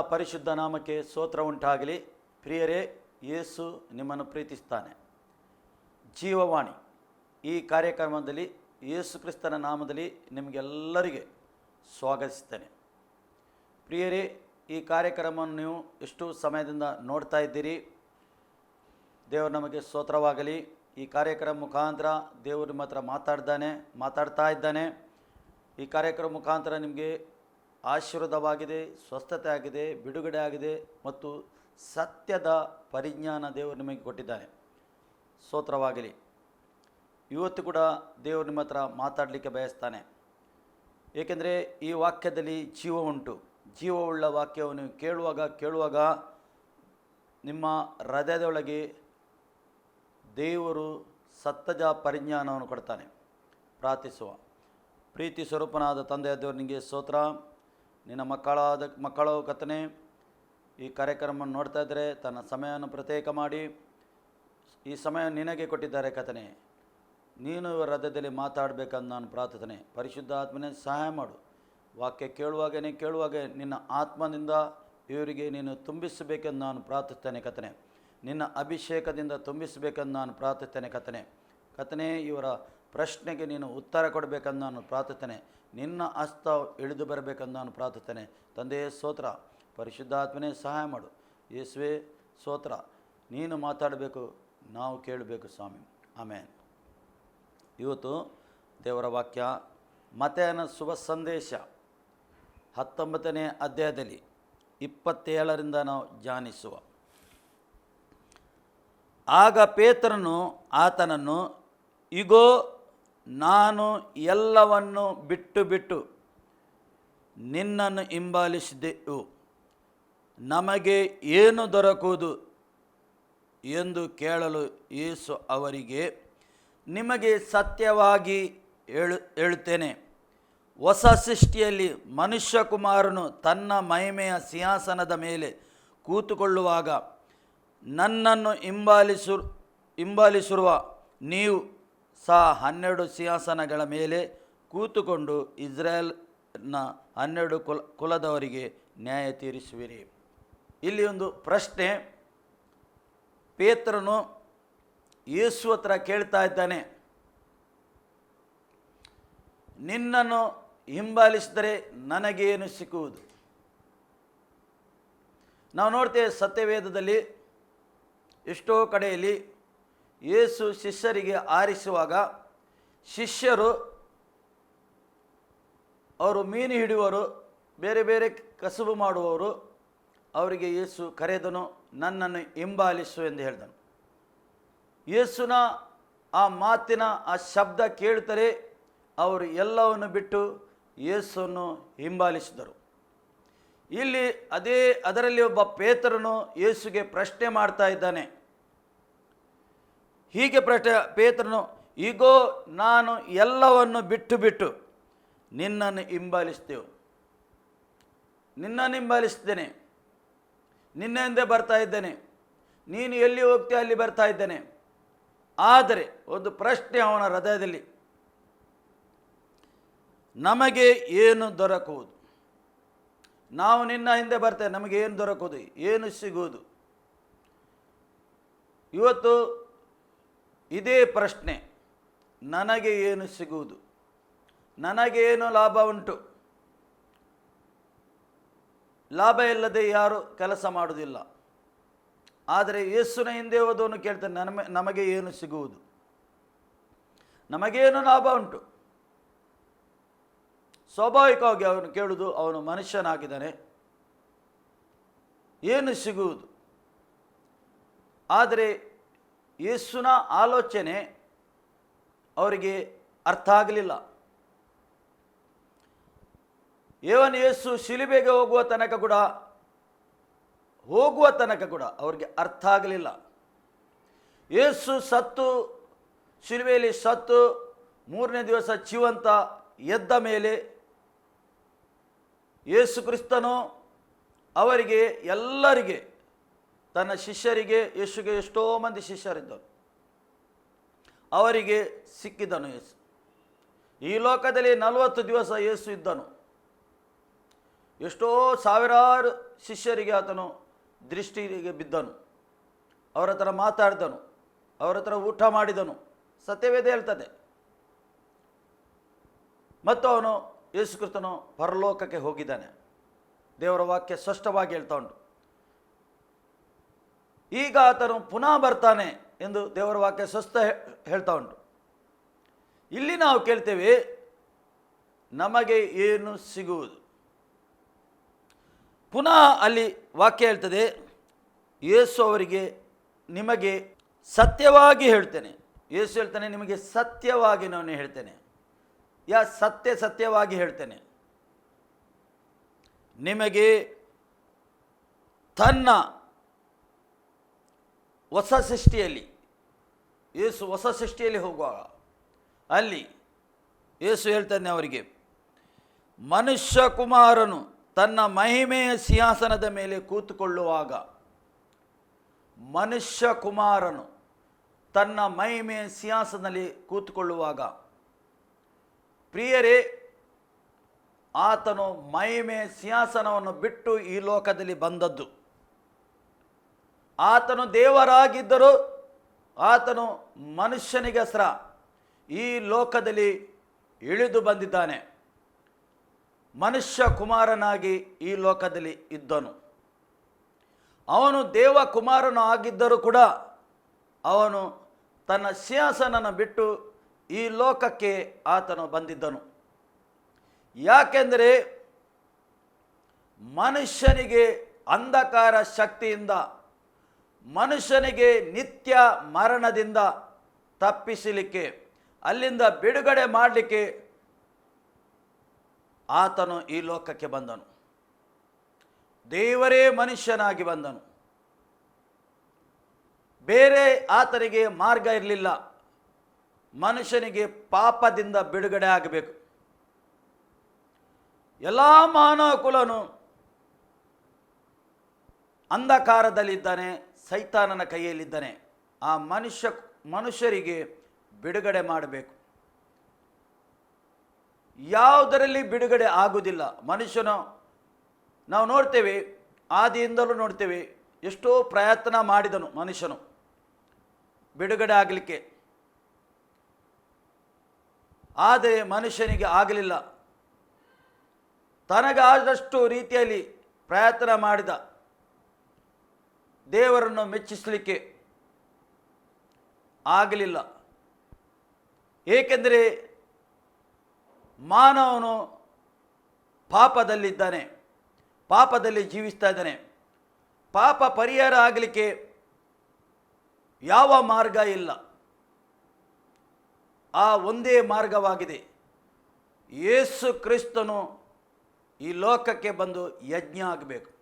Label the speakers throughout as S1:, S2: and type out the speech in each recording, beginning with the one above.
S1: ಪರಿಶುದ್ಧ ನಾಮಕ್ಕೆ ಸ್ತೋತ್ರ ಉಂಟಾಗಲಿ. ಪ್ರಿಯರೇ, ಯೇಸು ನಿಮ್ಮನ್ನು ಪ್ರೀತಿಸ್ತಾನೆ. ಜೀವವಾಣಿ. ಈ ಕಾರ್ಯಕ್ರಮದಲ್ಲಿ ಯೇಸು ಕ್ರಿಸ್ತನ ನಾಮದಲ್ಲಿ ನಿಮಗೆಲ್ಲರಿಗೆ ಸ್ವಾಗತಿಸ್ತೇನೆ. ಪ್ರಿಯರೇ, ಈ ಕಾರ್ಯಕ್ರಮವನ್ನು ನೀವು ಎಷ್ಟು ಸಮಯದಿಂದ ನೋಡ್ತಾ ಇದ್ದೀರಿ. ದೇವರು ನಮಗೆ ಸ್ತೋತ್ರವಾಗಲಿ. ಈ ಕಾರ್ಯಕ್ರಮ ಮುಖಾಂತರ ದೇವರು ನಿಮ್ಮ ಹತ್ರ ಮಾತಾಡ್ತಾನೆ, ಮಾತಾಡ್ತಾ ಇದ್ದಾನೆ. ಈ ಕಾರ್ಯಕ್ರಮ ಮುಖಾಂತರ ನಿಮಗೆ ಆಶೀರ್ವಾದವಾಗಿದೆ ಸ್ವಸ್ಥತೆ ಆಗಿದೆ ಬಿಡುಗಡೆ ಆಗಿದೆ ಮತ್ತು ಸತ್ಯದ ಪರಿಜ್ಞಾನ ದೇವರು ನಿಮಗೆ ಕೊಟ್ಟಿದ್ದಾನೆ. ಸ್ತೋತ್ರವಾಗಲಿ. ಇವತ್ತು ಕೂಡ ದೇವರು ನಿಮ್ಮ ಹತ್ರ ಮಾತಾಡಲಿಕ್ಕೆ ಬಯಸ್ತಾನೆ. ಏಕೆಂದರೆ ಈ ವಾಕ್ಯದಲ್ಲಿ ಜೀವ ಉಂಟು. ಜೀವವುಳ್ಳ ವಾಕ್ಯವನ್ನು ಕೇಳುವಾಗ ಕೇಳುವಾಗ ನಿಮ್ಮ ಹೃದಯದೊಳಗೆ ದೇವರು ಸತ್ತಜ ಪರಿಜ್ಞಾನವನ್ನು ಕೊಡ್ತಾನೆ. ಪ್ರಾರ್ಥಿಸುವ. ಪ್ರೀತಿ ಸ್ವರೂಪನಾದ ತಂದೆಯ ನಿಮಗೆ ಸ್ತೋತ್ರ. ನಿನ್ನ ಮಕ್ಕಳಾದ ಮಕ್ಕಳು ಕಥನೆ ಈ ಕಾರ್ಯಕ್ರಮವನ್ನು ನೋಡ್ತಾ ಇದ್ದರೆ ತನ್ನ ಸಮಯವನ್ನು ಪ್ರತ್ಯೇಕ ಮಾಡಿ, ಈ ಸಮಯ ನಿನಗೆ ಕೊಟ್ಟಿದ್ದಾರೆ ಕಥನೆ ನೀನು ಇವರ ಹೃದಯದಲ್ಲಿ ಮಾತಾಡಬೇಕಂತ ನಾನು ಪ್ರಾರ್ಥನೆ ಪರಿಶುದ್ಧ ಆತ್ಮನೇ ಸಹಾಯ ಮಾಡು. ವಾಕ್ಯ ಕೇಳುವಾಗನೇ ಕೇಳುವಾಗೆ ನಿನ್ನ ಆತ್ಮನಿಂದ ಇವರಿಗೆ ನೀನು ತುಂಬಿಸಬೇಕೆಂದು ನಾನು ಪ್ರಾರ್ಥಿಸ್ತೇನೆ ಕಥನೆ ನಿನ್ನ ಅಭಿಷೇಕದಿಂದ ತುಂಬಿಸಬೇಕೆಂದು ನಾನು ಪ್ರಾರ್ಥಿಸ್ತೇನೆ ಕಥನೆ ಕಥನೆ ಇವರ ಪ್ರಶ್ನೆಗೆ ನೀನು ಉತ್ತರ ಕೊಡಬೇಕೆಂದು ನಾನು ಪ್ರಾರ್ಥಿಸ್ತೇನೆ. ನಿನ್ನ ಹಸ್ತ ಇಳಿದು ಬರಬೇಕೆಂದು ನಾನು ಪ್ರಾರ್ಥಿಸ್ತೇನೆ. ತಂದೆಯೇ ಸ್ತೋತ್ರ, ಪರಿಶುದ್ಧಾತ್ಮನೇ ಸಹಾಯ ಮಾಡು. ಯೇಸುವೆ ಸ್ತೋತ್ರ, ನೀನು ಮಾತಾಡಬೇಕು, ನಾವು ಕೇಳಬೇಕು ಸ್ವಾಮಿ. ಆಮೇಲೆ ಇವತ್ತು ದೇವರ ವಾಕ್ಯ, ಮತೆಯನ ಶುಭ ಸಂದೇಶ, ಹತ್ತೊಂಬತ್ತನೇ ಅಧ್ಯಾಯದಲ್ಲಿ ಇಪ್ಪತ್ತೇಳರಿಂದ ನಾವು ಜಾನಿಸುವ ಆಗ ಪೇತ್ರನು ಆತನನ್ನು, ಇಗೋ ನಾನು ಎಲ್ಲವನ್ನು ಬಿಟ್ಟು ಬಿಟ್ಟು ನಿನ್ನನ್ನು ಹಿಂಬಾಲಿಸಿದೆವು. ನಮಗೆ ಏನು ದೊರಕುವುದು ಎಂದು ಕೇಳಲು ಯೇಸು ಅವರಿಗೆ, ನಿಮಗೆ ಸತ್ಯವಾಗಿ ಹೇಳು, ಹೇಳುತ್ತೇನೆ. ಹೊಸ ಸೃಷ್ಟಿಯಲ್ಲಿ ಮನುಷ್ಯಕುಮಾರನು ತನ್ನ ಮಹಿಮೆಯ ಸಿಂಹಾಸನದ ಮೇಲೆ ಕೂತುಕೊಳ್ಳುವಾಗ, ನನ್ನನ್ನು ಹಿಂಬಾಲಿಸು, ಹಿಂಬಾಲಿಸಿರುವ ನೀವು ಸಹ ಹನ್ನೆರಡು ಸಿಂಹಾಸನಗಳ ಮೇಲೆ ಕೂತುಕೊಂಡು ಇಸ್ರೇಲ್ನ ಹನ್ನೆರಡು ಕುಲ, ಕುಲದವರಿಗೆ ನ್ಯಾಯ ತೀರಿಸುವಿರಿ. ಇಲ್ಲಿ ಒಂದು ಪ್ರಶ್ನೆ. ಪೇತ್ರನು ಯೇಸು ಹತ್ರ ಕೇಳ್ತಾ ಇದ್ದಾನೆ. ನಿನ್ನನ್ನು ಹಿಂಬಾಲಿಸಿದರೆ ನನಗೇನು ಸಿಕ್ಕುವುದು? ನಾವು ನೋಡ್ತೇವೆ ಸತ್ಯವೇದದಲ್ಲಿ ಎಷ್ಟೋ ಕಡೆಯಲ್ಲಿ ಯೇಸು ಶಿಷ್ಯರಿಗೆ ಆರಿಸುವಾಗ ಶಿಷ್ಯರು ಅವರು ಮೀನು ಹಿಡಿಯುವರು, ಬೇರೆ ಬೇರೆ ಕಸುಬು ಮಾಡುವವರು, ಅವರಿಗೆ ಯೇಸು ಕರೆದನು, ನನ್ನನ್ನು ಹಿಂಬಾಲಿಸು ಎಂದು ಹೇಳಿದನು. ಯೇಸುನ ಆ ಮಾತಿನ, ಆ ಶಬ್ದ ಕೇಳ್ತಾರೆ ಅವರು ಎಲ್ಲವನ್ನು ಬಿಟ್ಟು ಯೇಸುವನ್ನು ಹಿಂಬಾಲಿಸಿದರು. ಇಲ್ಲಿ ಅದೇ ಅದರಲ್ಲಿ ಒಬ್ಬ ಪೇತ್ರನು ಯೇಸುಗೆ ಪ್ರಶ್ನೆ ಮಾಡ್ತಾ ಇದ್ದಾನೆ. ಹೀಗೆ ಪ್ರಶ್ನೆ, ಪೇತ್ರನು, ಈಗೋ, ನಾನು ಎಲ್ಲವನ್ನು ಬಿಟ್ಟು ಬಿಟ್ಟು ನಿನ್ನನ್ನು ಹಿಂಬಾಲಿಸ್ತೇವೆ. ನಿನ್ನನ್ನು ಹಿಂಬಾಲಿಸ್ತೇನೆ ನಿನ್ನ ಹಿಂದೆ ಬರ್ತಾ ಇದ್ದೇನೆ. ನೀನು ಎಲ್ಲಿ ಹೋಗ್ತೀಯ ಅಲ್ಲಿ ಬರ್ತಾ ಇದ್ದೇನೆ. ಆದರೆ ಒಂದು ಪ್ರಶ್ನೆ ಅವನ ಹೃದಯದಲ್ಲಿ, ನಮಗೆ ಏನು ದೊರಕುವುದು? ನಾವು ನಿನ್ನ ಹಿಂದೆ ಬರ್ತೇವೆ, ನಮಗೆ ಏನು ದೊರಕುವುದು? ಏನು ಸಿಗುವುದು? ಇವತ್ತು ಇದೇ ಪ್ರಶ್ನೆ, ನನಗೆ ಏನು ಸಿಗುವುದು? ನನಗೆ ಏನು ಲಾಭ ಉಂಟು? ಲಾಭ ಇಲ್ಲದೆ ಯಾರು ಕೆಲಸ ಮಾಡುವುದಿಲ್ಲ. ಆದರೆ ಯೇಸುನ ಹಿಂದೆ ಹೋದವನು ಕೇಳ್ತಾನೆ ನಮ ನಮಗೆ ಏನು ಸಿಗುವುದು? ನಮಗೇನು ಲಾಭ ಉಂಟು? ಸ್ವಾಭಾವಿಕವಾಗಿ ಅವನು ಕೇಳುವುದು, ಅವನು ಮನುಷ್ಯನಾಗಿದ್ದಾನೆ. ಏನು ಸಿಗುವುದು? ಆದರೆ ಯೇಸುನ ಆಲೋಚನೆ ಅವರಿಗೆ ಅರ್ಥ ಆಗಲಿಲ್ಲ. ಏವನ್ ಯೇಸು ಶಿಲಿಬೆಗೆ ಹೋಗುವ ತನಕ ಕೂಡ, ಹೋಗುವ ತನಕ ಕೂಡ ಅವ್ರಿಗೆ ಅರ್ಥ ಆಗಲಿಲ್ಲ. ಯೇಸು ಸತ್ತು, ಶಿಲುಬೆಯಲ್ಲಿ ಸತ್ತು, ಮೂರನೇ ದಿವಸ ಜೀವಂತ ಎದ್ದ ಮೇಲೆ ಯೇಸು ಕ್ರಿಸ್ತನು ಅವರಿಗೆ ಎಲ್ಲರಿಗೆ ತನ್ನ ಶಿಷ್ಯರಿಗೆ ಯೇಸುಗೆ ಎಷ್ಟೋ ಮಂದಿ ಶಿಷ್ಯರಿದ್ದರು. ಅವರಿಗೆ ಸಿಕ್ಕಿದನು ಯೇಸು. ಈ ಲೋಕದಲ್ಲಿ ನಲವತ್ತು ದಿವಸ ಯೇಸು ಇದ್ದನು. ಎಷ್ಟೋ ಸಾವಿರಾರು ಶಿಷ್ಯರಿಗೆ ಆತನು ದೃಷ್ಟಿಗೆ ಬಿದ್ದನು. ಅವರ ಹತ್ರ ಮಾತಾಡಿದನು. ಅವರ ಹತ್ರ ಊಟ ಮಾಡಿದನು. ಸತ್ಯವೇದ ಹೇಳ್ತದೆ. ಮತ್ತು ಅವನು ಯೇಸು ಕ್ರಿಸ್ತನು ಪರಲೋಕಕ್ಕೆ ಹೋಗಿದ್ದಾನೆ. ದೇವರ ವಾಕ್ಯ ಸ್ಪಷ್ಟವಾಗಿ ಹೇಳ್ತಾ ಉಂಟು. ಈಗ ಆತನು ಪುನಃ ಬರ್ತಾನೆ ಎಂದು ದೇವರ ವಾಕ್ಯ ಸ್ವಸ್ಥ ಹೇಳ್ತಾ ಉಂಟು. ಇಲ್ಲಿ ನಾವು ಕೇಳ್ತೇವೆ, ನಮಗೆ ಏನು ಸಿಗುವುದು? ಪುನಃ ಅಲ್ಲಿ ವಾಕ್ಯ ಹೇಳ್ತದೆ, ಯೇಸು ಅವರಿಗೆ ನಿಮಗೆ ಸತ್ಯವಾಗಿ ಹೇಳ್ತೇನೆ. ಯೇಸು ಹೇಳ್ತಾನೆ, ನಿಮಗೆ ಸತ್ಯವಾಗಿ ನಾನು ಹೇಳ್ತೇನೆ. ಯಾ ಸತ್ಯ ಸತ್ಯವಾಗಿ ಹೇಳ್ತೇನೆ. ನಿಮಗೆ ತನ್ನ ಹೊಸ ಸೃಷ್ಟಿಯಲ್ಲಿ, ಯೇಸು ಹೊಸ ಸೃಷ್ಟಿಯಲ್ಲಿ ಹೋಗುವಾಗ, ಅಲ್ಲಿ ಯೇಸು ಹೇಳ್ತಾನೆ ಅವರಿಗೆ, ಮನುಷ್ಯ ಕುಮಾರನು ತನ್ನ ಮಹಿಮೆಯ ಸಿಂಹಾಸನದ ಮೇಲೆ ಕೂತುಕೊಳ್ಳುವಾಗ, ಮನುಷ್ಯ ಕುಮಾರನು ತನ್ನ ಮಹಿಮೆಯ ಸಿಂಹಾಸನದಲ್ಲಿ ಕೂತುಕೊಳ್ಳುವಾಗ, ಪ್ರಿಯರೇ, ಆತನು ಮಹಿಮೆಯ ಸಿಂಹಾಸನವನ್ನು ಬಿಟ್ಟು ಈ ಲೋಕದಲ್ಲಿ ಬಂದದ್ದು. ಆತನು ದೇವರಾಗಿದ್ದರೂ ಆತನು ಮನುಷ್ಯನಿಗಸ್ರ ಈ ಲೋಕದಲ್ಲಿ ಇಳಿದು ಬಂದಿದ್ದಾನೆ. ಮನುಷ್ಯ ಕುಮಾರನಾಗಿ ಈ ಲೋಕದಲ್ಲಿ ಇದ್ದನು. ಅವನು ದೇವ ಕುಮಾರನು ಆಗಿದ್ದರೂ ಕೂಡ ಅವನು ತನ್ನ ಸಿಂಹಾಸನನ್ನು ಬಿಟ್ಟು ಈ ಲೋಕಕ್ಕೆ ಆತನು ಬಂದಿದ್ದನು. ಯಾಕೆಂದರೆ ಮನುಷ್ಯನಿಗೆ ಅಂಧಕಾರ ಶಕ್ತಿಯಿಂದ ಮನುಷ್ಯನಿಗೆ ನಿತ್ಯ ಮರಣದಿಂದ ತಪ್ಪಿಸಲಿಕ್ಕೆ, ಅಲ್ಲಿಂದ ಬಿಡುಗಡೆ ಮಾಡಲಿಕ್ಕೆ ಆತನು ಈ ಲೋಕಕ್ಕೆ ಬಂದನು. ದೇವರೇ ಮನುಷ್ಯನಾಗಿ ಬಂದನು. ಬೇರೆ ಆತನಿಗೆ ಮಾರ್ಗ ಇರಲಿಲ್ಲ. ಮನುಷ್ಯನಿಗೆ ಪಾಪದಿಂದ ಬಿಡುಗಡೆ ಆಗಬೇಕು. ಎಲ್ಲ ಮಾನವ ಕುಲನು ಅಂಧಕಾರದಲ್ಲಿದ್ದಾನೆ. ಸೈತಾನನ ಕೈಯಲ್ಲಿದ್ದಾನೆ. ಆ ಮನುಷ್ಯ, ಮನುಷ್ಯರಿಗೆ ಬಿಡುಗಡೆ ಮಾಡಬೇಕು. ಯಾವುದರಲ್ಲಿ ಬಿಡುಗಡೆ ಆಗುವುದಿಲ್ಲ. ಮನುಷ್ಯನು, ನಾವು ನೋಡ್ತೇವೆ, ಆದಿಯಿಂದಲೂ ನೋಡ್ತೇವೆ, ಎಷ್ಟೋ ಪ್ರಯತ್ನ ಮಾಡಿದನು ಮನುಷ್ಯನು. ಬಿಡುಗಡೆ ಆಗಲಿಕ್ಕೆ. ಆದರೆ ಮನುಷ್ಯನಿಗೆ ಆಗಲಿಲ್ಲ. ತನಗಾದಷ್ಟು ರೀತಿಯಲ್ಲಿ ಪ್ರಯತ್ನ ಮಾಡಿದ. ದೇವರನ್ನು ಮೆಚ್ಚಿಸಲಿಕ್ಕೆ ಆಗಲಿಲ್ಲ. ಏಕೆಂದರೆ ಮಾನವನು ಪಾಪದಲ್ಲಿದ್ದಾನೆ, ಪಾಪದಲ್ಲಿ ಜೀವಿಸ್ತಾ ಇದ್ದಾನೆ. ಪಾಪ ಪರಿಹಾರ ಆಗಲಿಕ್ಕೆ ಯಾವ ಮಾರ್ಗ ಇಲ್ಲ. ಆ ಒಂದೇ ಮಾರ್ಗವಾಗಿದೆ. ಯೇಸು ಕ್ರಿಸ್ತನು ಈ ಲೋಕಕ್ಕೆ ಬಂದು ಯಜ್ಞ ಆಗಬೇಕು.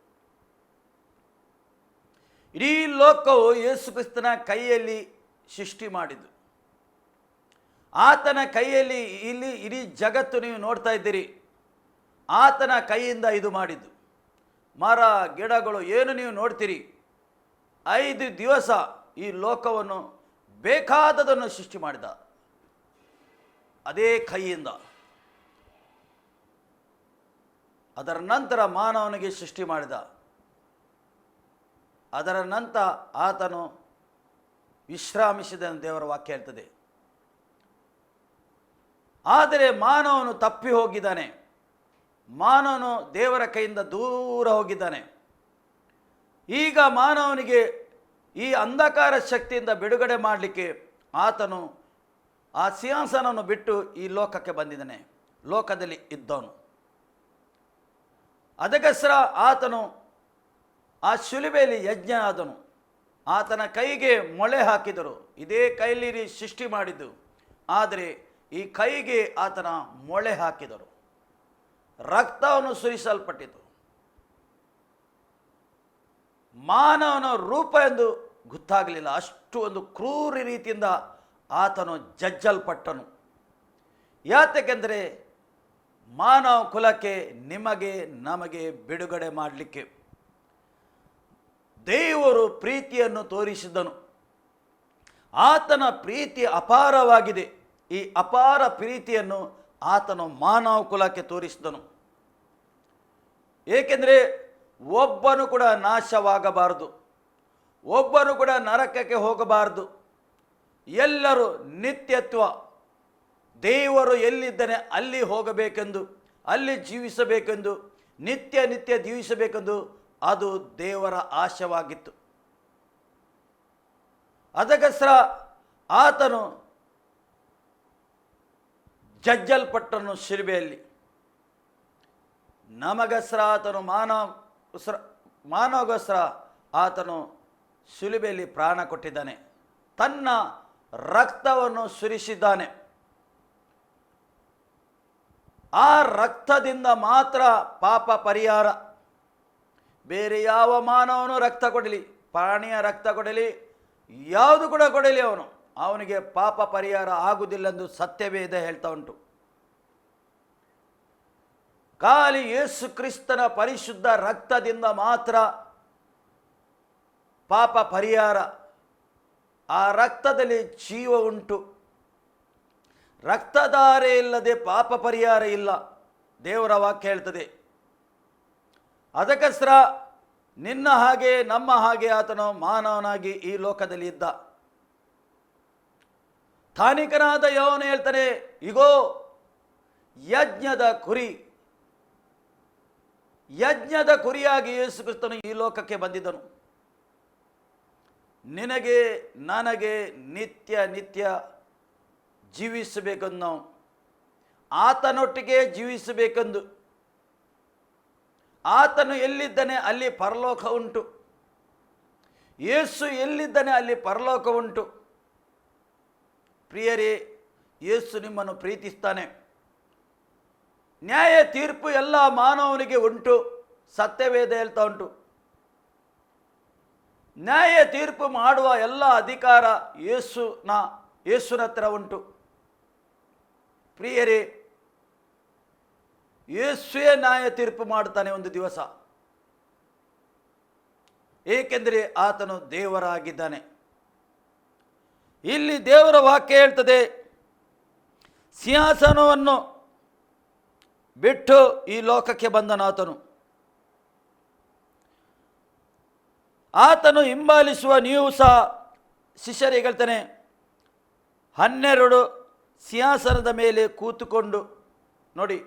S1: ಇಡೀ ಲೋಕವು ಯೇಸು ಕ್ರಿಸ್ತನ ಕೈಯಲ್ಲಿ ಸೃಷ್ಟಿ ಮಾಡಿದ್ದು. ಆತನ ಕೈಯಲ್ಲಿ ಇಲ್ಲಿ ಇಡೀ ಜಗತ್ತು ನೀವು ನೋಡ್ತಾ ಇದ್ದೀರಿ. ಆತನ ಕೈಯಿಂದ ಇದು ಮಾಡಿದ್ದು. ಮರ, ಗಿಡಗಳು ಏನು ನೀವು ನೋಡ್ತೀರಿ? ಐದು ದಿವಸ ಈ ಲೋಕವನ್ನು ಬೇಕಾದದನ್ನು ಸೃಷ್ಟಿ ಮಾಡಿದ. ಅದೇ ಕೈಯಿಂದ. ಅದರ ನಂತರ ಮಾನವನಿಗೆ ಸೃಷ್ಟಿ ಮಾಡಿದ. ಅದರ ನಂತರ ಆತನು ವಿಶ್ರಾಮಿಸಿದ ಎಂದು ದೇವರ ವಾಕ್ಯ ಹೇಳ್ತದೆ. ಆದರೆ ಮಾನವನು ತಪ್ಪಿ ಹೋಗಿದ್ದಾನೆ. ಮಾನವನು ದೇವರ ಕೈಯಿಂದ ದೂರ ಹೋಗಿದ್ದಾನೆ. ಈಗ ಮಾನವನಿಗೆ ಈ ಅಂಧಕಾರ ಶಕ್ತಿಯಿಂದ ಬಿಡುಗಡೆ ಮಾಡಲಿಕ್ಕೆ ಆತನು ಆ ಸಿಂಹಾಸನವನ್ನು ಬಿಟ್ಟು ಈ ಲೋಕಕ್ಕೆ ಬಂದಿದ್ದಾನೆ. ಲೋಕದಲ್ಲಿ ಇದ್ದವನು. ಅದಕ್ಕೋಸ್ಕರ ಆತನು ಆ ಶಿಲುಬೆಯಲ್ಲಿ ಯಜ್ಞ ಆದನು ಆತನ ಕೈಗೆ ಮೊಳೆ ಹಾಕಿದರು. ಇದೇ ಕೈಲಿರಿ ಸೃಷ್ಟಿ ಮಾಡಿದ್ದು. ಆದರೆ ಈ ಕೈಗೆ ಆತನ ಮೊಳೆ ಹಾಕಿದರು. ರಕ್ತವನ್ನು ಸುರಿಸಲ್ಪಟ್ಟಿತು. ಮಾನವನ ರೂಪ ಎಂದು ಗೊತ್ತಾಗಲಿಲ್ಲ. ಅಷ್ಟು ಒಂದು ಕ್ರೂರ ರೀತಿಯಿಂದ ಆತನು ಜಜ್ಜಲ್ಪಟ್ಟನು. ಯಾತಕ್ಕೆಂದರೆ ಮಾನವ ಕುಲಕ್ಕೆ ನಿಮಗೆ ನಮಗೆ ಬಿಡುಗಡೆ ಮಾಡಲಿಕ್ಕೆ ದೇವರು ಪ್ರೀತಿಯನ್ನು ತೋರಿಸಿದನು ಆತನ ಪ್ರೀತಿ ಅಪಾರವಾಗಿದೆ. ಈ ಅಪಾರ ಪ್ರೀತಿಯನ್ನು ಆತನು ಮಾನವ ಕುಲಕ್ಕೆ ತೋರಿಸಿದನು ಏಕೆಂದರೆ ಒಬ್ಬನು ಕೂಡ ನಾಶವಾಗಬಾರದು. ಒಬ್ಬನು ಕೂಡ ನರಕಕ್ಕೆ ಹೋಗಬಾರದು. ಎಲ್ಲರೂ ನಿತ್ಯತ್ವ. ದೇವರು ಎಲ್ಲಿದ್ದಾನೆ ಅಲ್ಲಿ ಹೋಗಬೇಕೆಂದು, ಅಲ್ಲಿ ಜೀವಿಸಬೇಕೆಂದು, ನಿತ್ಯ ನಿತ್ಯ ಜೀವಿಸಬೇಕೆಂದು ಅದು ದೇವರ ಆಶವಾಗಿತ್ತು. ಅದಕ್ಕೋಸ್ಕರ ಆತನು ಜಜ್ಜಲ್ಪಟ್ಟನು ಶಿಲ್ಬೆಯಲ್ಲಿ. ನಮಗಸ್ರ ಆತನು ಮಾನವಸ್ರ ಮಾನವಗೋಸ್ಕರ ಆತನು ಶಿಲುಬೆಯಲ್ಲಿ ಪ್ರಾಣ ಕೊಟ್ಟಿದ್ದಾನೆ. ತನ್ನ ರಕ್ತವನ್ನು ಸುರಿಸಿದ್ದಾನೆ. ಆ ರಕ್ತದಿಂದ ಮಾತ್ರ ಪಾಪ ಪರಿಹಾರ ಬೇರೆ ಯಾವ ಮಾನವನು ರಕ್ತ ಕೊಡಲಿ, ಪ್ರಾಣಿಯ ರಕ್ತ ಕೊಡಲಿ, ಯಾವುದು ಕೂಡ ಕೊಡಲಿ ಅವನು. ಅವನಿಗೆ ಪಾಪ ಪರಿಹಾರ ಆಗುವುದಿಲ್ಲೆಂದು ಸತ್ಯವೇದ ಹೇಳ್ತಾ ಉಂಟು. ಖಾಲಿ ಯೇಸು ಕ್ರಿಸ್ತನ ಪರಿಶುದ್ಧ ರಕ್ತದಿಂದ ಮಾತ್ರ ಪಾಪ ಪರಿಹಾರ, ಆ ರಕ್ತದಲ್ಲಿ ಜೀವ ಉಂಟು. ರಕ್ತಧಾರೆ ಇಲ್ಲದೆ ಪಾಪ ಪರಿಹಾರ ಇಲ್ಲ. ದೇವರ ವಾಕ್ಯ ಹೇಳ್ತದೆ ಅದಕ್ಕೋಸ್ಕರ ನಿನ್ನ ಹಾಗೆ ನಮ್ಮ ಹಾಗೆ ಆತನು ಮಾನವನಾಗಿ ಈ ಲೋಕದಲ್ಲಿ ಇದ್ದ. ಸ್ಥಾನಿಕನಾದ ಯೋವನು ಹೇಳ್ತಾನೆ, ಇಗೋ, ಯಜ್ಞದ ಕುರಿ, ಯಜ್ಞದ ಕುರಿಯಾಗಿ ಯೇಸು ಕ್ರಿಸ್ತನು ಈ ಲೋಕಕ್ಕೆ ಬಂದಿದ್ದನು. ನಿನಗೆ, ನನಗೆ ನಿತ್ಯ ನಿತ್ಯ ಜೀವಿಸಬೇಕೆಂದು ನಾವು, ಆತನೊಟ್ಟಿಗೆ ಜೀವಿಸಬೇಕೆಂದು ಆತನು ಎಲ್ಲಿದ್ದಾನೆ ಅಲ್ಲಿ ಪರಲೋಕ ಉಂಟು. ಯೇಸು ಎಲ್ಲಿದ್ದಾನೆ ಅಲ್ಲಿ ಪರಲೋಕ ಉಂಟು. ಪ್ರಿಯರೇ, ಯೇಸು ನಿಮ್ಮನ್ನು ಪ್ರೀತಿಸ್ತಾನೆ. ನ್ಯಾಯ ತೀರ್ಪು ಎಲ್ಲ ಮಾನವನಿಗೆ ಉಂಟು ಸತ್ಯವೇದ ಹೇಳ್ತಾ ಉಂಟು. ನ್ಯಾಯ ತೀರ್ಪು ಮಾಡುವ ಎಲ್ಲ ಅಧಿಕಾರ ಯೇಸುನ ಯೇಸುನ ಹತ್ರ ಉಂಟು. ಪ್ರಿಯರೇ ಯೇಸುವೆ ನ್ಯಾಯ ತೀರ್ಪು ಮಾಡ್ತಾನೆ ಒಂದು ದಿವಸ. ಏಕೆಂದರೆ ಆತನು ದೇವರಾಗಿದ್ದಾನೆ. ಇಲ್ಲಿ ದೇವರ ವಾಕ್ಯ ಹೇಳ್ತದೆ, ಸಿಂಹಾಸನವನ್ನು ಬಿಟ್ಟು ಈ ಲೋಕಕ್ಕೆ ಬಂದನಾತನು ಆತನು. ಹಿಂಬಾಲಿಸುವ ನೀವು ಸಹ ಶಿಷ್ಯರಿಗೆ ಹೇಳ್ತಾನೆ, ಹನ್ನೆರಡು ಸಿಂಹಾಸನದ ಮೇಲೆ ಕೂತುಕೊಂಡು ನೋಡಿ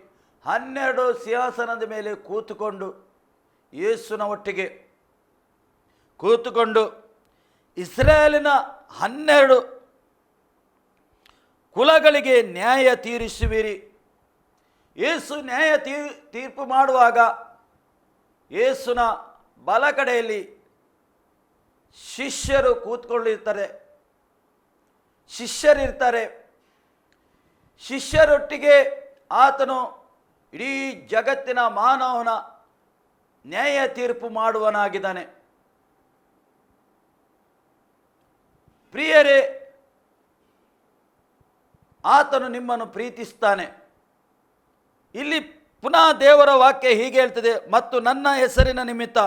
S1: ಹನ್ನೆರಡು ಸಿಂಹಾಸನದ ಮೇಲೆ ಕೂತುಕೊಂಡು ಯೇಸುನ ಒಟ್ಟಿಗೆ ಕೂತುಕೊಂಡು ಇಸ್ರೇಲಿನ ಹನ್ನೆರಡು ಕುಲಗಳಿಗೆ ನ್ಯಾಯ ತೀರಿಸುವಿರಿ. ಯೇಸು ನ್ಯಾಯ ತೀರ್ಪು ಮಾಡುವಾಗ ಯೇಸುನ ಬಲ ಕಡೆಯಲ್ಲಿ ಶಿಷ್ಯರು ಕೂತ್ಕೊಂಡಿರ್ತಾರೆ. ಶಿಷ್ಯರಿರ್ತಾರೆ. ಶಿಷ್ಯರೊಟ್ಟಿಗೆ ಆತನು ಇಡೀ ಜಗತ್ತಿನ ಮಾನವನ ನ್ಯಾಯ ತೀರ್ಪು ಮಾಡುವನಾಗಿದ್ದಾನೆ. ಪ್ರಿಯರೇ, ಆತನು ನಿಮ್ಮನ್ನು ಪ್ರೀತಿಸ್ತಾನೆ. ಇಲ್ಲಿ ಪುನಃ ದೇವರ ವಾಕ್ಯ ಹೀಗೆ ಹೇಳ್ತದೆ, ಮತ್ತು ನನ್ನ ಹೆಸರಿನ ನಿಮಿತ್ತ.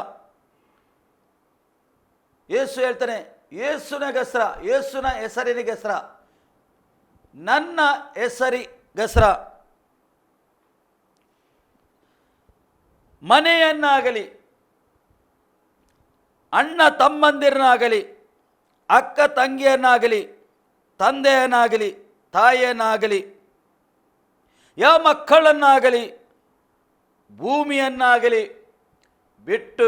S1: ಏಸು ಹೇಳ್ತಾನೆ ಯೇಸುನಗಸ್ರ ಯೇಸುನ ಹೆಸರಿನಿಗಸ್ರ ನನ್ನ ಹೆಸರಿ ಹೆಸರಿಗಸ್ರ ಮನೆಯನ್ನಾಗಲಿ, ಅಣ್ಣ ತಮ್ಮಂದಿರನ್ನಾಗಲಿ, ಅಕ್ಕ ತಂಗಿಯನ್ನಾಗಲಿ, ತಂದೆಯನ್ನಾಗಲಿ, ತಾಯಿಯನ್ನಾಗಲಿ ಯಾವ ಮಕ್ಕಳನ್ನಾಗಲಿ ಭೂಮಿಯನ್ನಾಗಲಿ ಬಿಟ್ಟು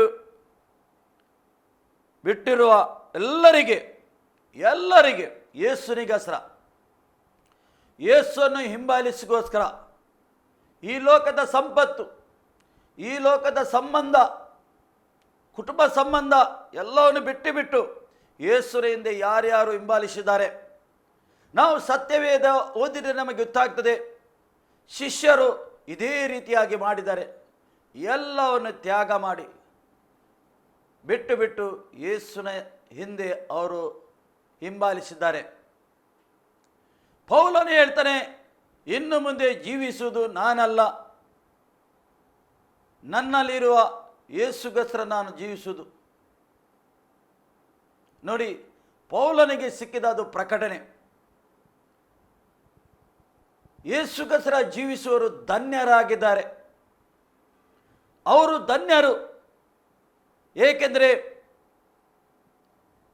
S1: ಬಿಟ್ಟಿರುವ ಎಲ್ಲರಿಗೆ ಎಲ್ಲರಿಗೆ ಯೇಸುನಿಗೋಸ್ಕರ, ಯೇಸುವನ್ನು ಹಿಂಬಾಲಿಸಿಗೋಸ್ಕರ ಈ ಲೋಕದ ಸಂಪತ್ತು ಈ ಲೋಕದ ಸಂಬಂಧ, ಕುಟುಂಬ ಸಂಬಂಧ ಎಲ್ಲವನ್ನು ಬಿಟ್ಟು ಬಿಟ್ಟು ಯೇಸುರ ಹಿಂದೆ ಯಾರ್ಯಾರು ಹಿಂಬಾಲಿಸಿದ್ದಾರೆ. ನಾವು ಸತ್ಯವೇದ ಓದಿದರೆ ನಮಗೆ ಗೊತ್ತಾಗ್ತದೆ, ಶಿಷ್ಯರು ಇದೇ ರೀತಿಯಾಗಿ ಮಾಡಿದ್ದಾರೆ. ಎಲ್ಲವನ್ನು ತ್ಯಾಗ ಮಾಡಿ ಬಿಟ್ಟು ಬಿಟ್ಟು ಯೇಸುನ ಹಿಂದೆ ಅವರು ಹಿಂಬಾಲಿಸಿದ್ದಾರೆ. ಪೌಲನು ಹೇಳ್ತಾನೆ, ಇನ್ನು ಮುಂದೆ ಜೀವಿಸುವುದು ನಾನಲ್ಲ. ನನ್ನಲ್ಲಿರುವ ಯೇಸುಗಸ್ರ ನಾನು ಜೀವಿಸುವುದು. ನೋಡಿ, ಪೌಲನಿಗೆ ಸಿಕ್ಕಿದ ಅದು ಪ್ರಕಟಣೆ. ಯೇಸುಗತ್ರ ಜೀವಿಸುವರು ಧನ್ಯರಾಗಿದ್ದಾರೆ. ಅವರು ಧನ್ಯರು. ಏಕೆಂದರೆ